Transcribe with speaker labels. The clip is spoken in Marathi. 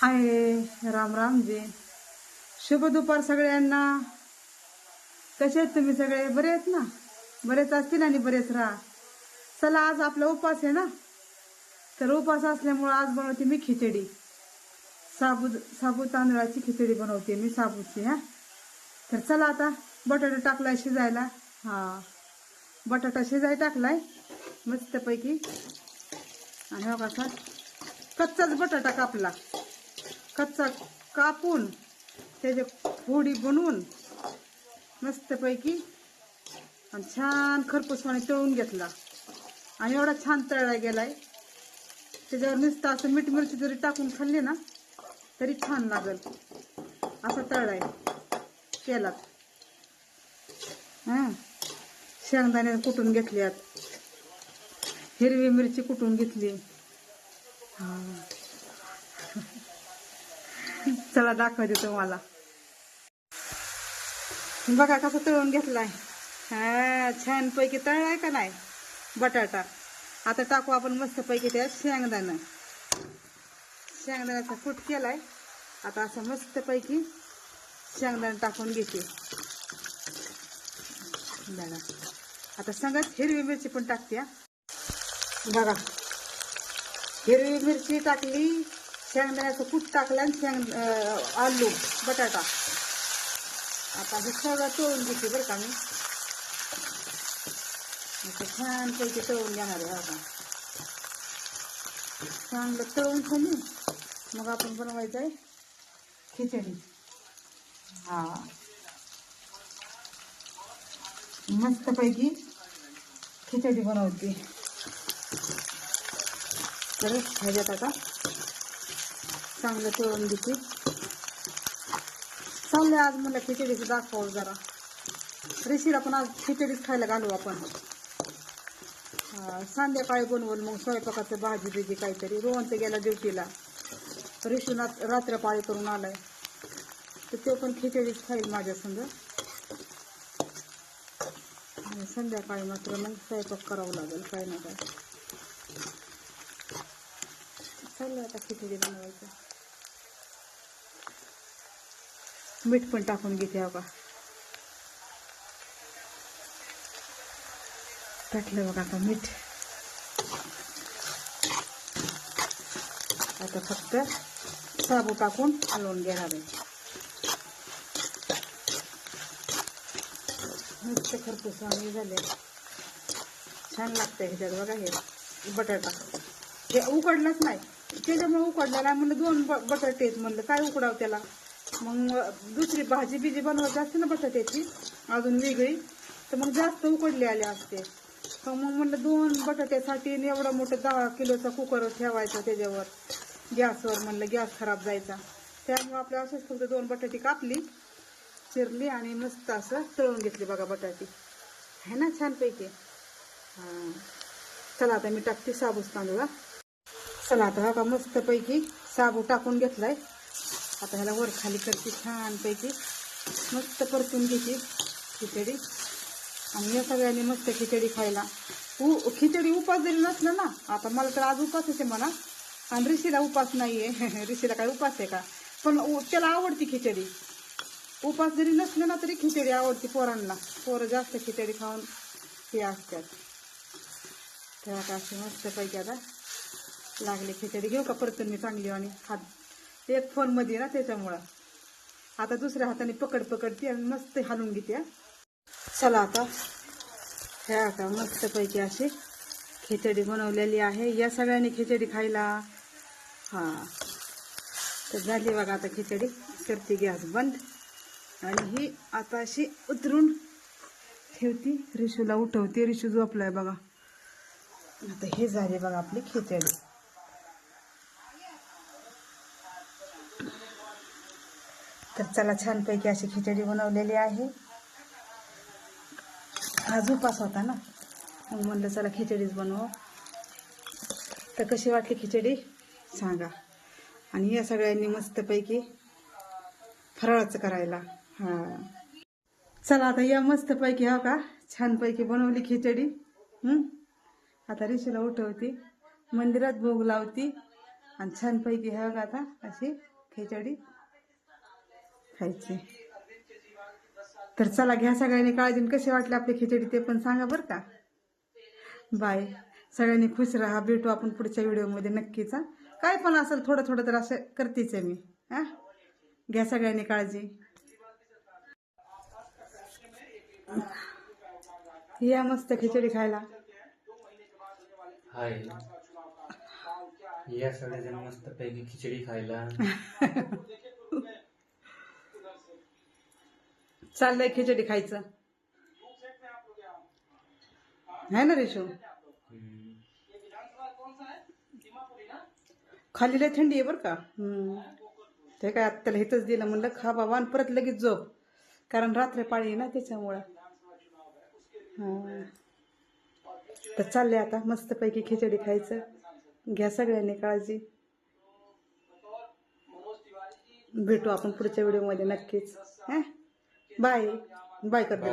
Speaker 1: हाय राम राम जी शुभ दुपार सगळ्यांना. कसे आहेत तुम्ही सगळे? बरे आहेत ना? बरेच असतील आणि बरेच राहा. चला आज आपला उपवास आहे ना? तर उपास असल्यामुळं आज बनवते मी खिचडी. साबू साबू तांदळाची खिचडी बनवते मी साबूची हा? तर चला आता बटाटा टाकलाय शिजायला. हा. बटाटा शिजाय टाकलाय मस्तपैकी. आणि हो कसा? कच्चाच बटाटा कापला. कच्चा कापून त्याचे फोडी बनवून मस्तपैकी आणि छान खरपूसवाने तळून घेतला. आणि एवढा छान तळला गेलाय. त्याच्यावर नुसतं असं मीठ मिरची जरी टाकून खाल्ली ना तरी छान लागल. असा तळलाय. केलात. हां. शेंगदाणे कुटून घेतल्यात. हिरवी मिरची कुटून घेतली. हा. चला दाखवते तुम्हाला. बघा कसं तळून घेतलाय. हा छान पैकी तळलाय का नाही? बटाटा. आता टाकू आपण मस्त पैकी त्यात शेंगदाणं. शेंगदाण्याचा कूट केलाय. आता असं मस्त पैकी शेंगदाणा टाकून घेते. बघा आता सांगत हिरवी मिरची पण टाकते हा. बघा. हिरवी मिरची टाकली शेंगदाण्याचं कूट टाकलं शेंग आलू, बटाटा। आता हे सगळं तळून घेते बरं का मी छानपैकी तळून घेणार आहे आता चांगलं तळून खाली मग आपण बनवायचं आहे खिचडी हा। मस्तपैकी खिचडी बनवते तर ह्याच्यात आता चांगलं तळून घेते चांगले आज मला खिचडीचं दाखव जरा. रेशीला पण आज खिचडीच खायला घालू आपण. संध्याकाळी बनवून मग स्वयंपाकाचं भाजी बिजी काहीतरी. रोहन गेला ड्युटीला. रेशून रात्रपाळी करून आलाय. तर तो पण खिचडीच खाईल माझ्या संग. संध्याकाळी मात्र मग स्वयंपाक करावं लागेल काय ना काय. चाललं आता खिचडी बनवायचं. मीठ पण टाकून घेते बघा टाकलं बघा आता मीठ. आता फक्त साबू टाकून हलवून घेणार आहे. मस्त खरपूस आणि झाले. छान लागतंय ह्याच्यात बघा हे. बटाटा. हे उकडलाच नाही. त्याच्यामुळे उकडला म्हणलं दोन ब- बटाटे आहेत म्हणलं. काय उकडाव त्याला? मग दुसरी भाजी बिजी बनवत असते ना बटाट्याची. अजून वेगळी. तर मग जास्त उकडली आले असते. तर मग म्हणलं दोन बटाट्यासाठी एवढा मोठा दहा किलोचा कुकर ठेवायचा त्याच्यावर. गॅसवर म्हणलं गॅस खराब जायचा. त्यामुळे आपल्या असंच फक्त दोन बटाटी कापली चिरली आणि मस्त असं तळून घेतली बघा बटाटी. आहे ना छानपैकी. हां. चला आता मी टाकते साबूच तांदूळ चला आता बघा मस्तपैकी साबू टाकून घेतलाय. आता ह्याला वर खाली करते छानपैकी. मस्त परतून घेते खिचडी. आणि या सगळ्यांनी मस्त खिचडी खायला. उ खिचडी उपास जरी नसलं ना? आता मला तर आज उपास आहे म्हणा. आणि ऋषीला उपास आहे ऋषीला काय उपास आहे का? पण उ- त्याला आवडती खिचडी. उपास जरी नसलं ना तरी खिचडी आवडती पोरांना. पोरं जास्त खिचडी खाऊन हे असतात. तर आता अशी मस्तपैकी आता लागली खिचडी. घेऊ का परतून मी चांगली आणि हात एक फोनमध्ये ना त्याच्यामुळं. आता दुसऱ्या हाताने पकड पकडते आणि मस्त हलवून घेते चला आता. ह्या आता मस्तपैकी अशी खिचडी बनवलेली आहे. या सगळ्यांनी खिचडी खायला. हां. तर झाली बघा आता खिचडी. करते गॅस बंद. आणि ही आता अशी उतरून ठेवती. रिशूला उठवते. रिशू झोपलाय बघा. आता हे झाले बघा आपली खिचडी. तर चला छानपैकी अशी खिचडी बनवलेली आहे. आज उपास होता ना? मग म्हणलं चला खिचडीच बनव. तर कशी वाटली खिचडी? सांगा. आणि या सगळ्यांनी मस्तपैकी फराळाचं करायला. हां. चला आता या मस्तपैकी हो का? छानपैकी बनवली खिचडी. आता ऋषीला उठवती. मंदिरात भोग लावती. आणि छानपैकी हो का आता? अशी खिचडी खायची. तर चला घ्या सगळ्यांनी काळजी आणि कशी वाटली आपली खिचडी ते पण सांगा बरं का. बाय. सगळ्यांनी खुश राहा भेटू आपण पुढच्या व्हिडिओमध्ये नक्कीचा काय पण असेल थोडं थोडं तर असं करतेच आहे मी हा. घ्या सगळ्यांनी काळजी. या मस्त खिचडी खायला.
Speaker 2: हाय. या सगळेजण मस्त पैकी खिचडी खायला.
Speaker 1: चाललंय खिचडी खायचं. है ना रेशू? खाली लय थंडी आहे बरं का? ते काय आत्ताला हेच दिलं म्हणलं खा बाबा आणि परत लगेच झोप. कारण रात्र पाळी आहे ना त्याच्यामुळं. हा तर चाललंय आता मस्तपैकी खिचडी खायचं. घ्या सगळ्यांनी काळजी. भेटू आपण पुढच्या व्हिडिओमध्ये नक्कीच. हां? बाय बाय
Speaker 2: करते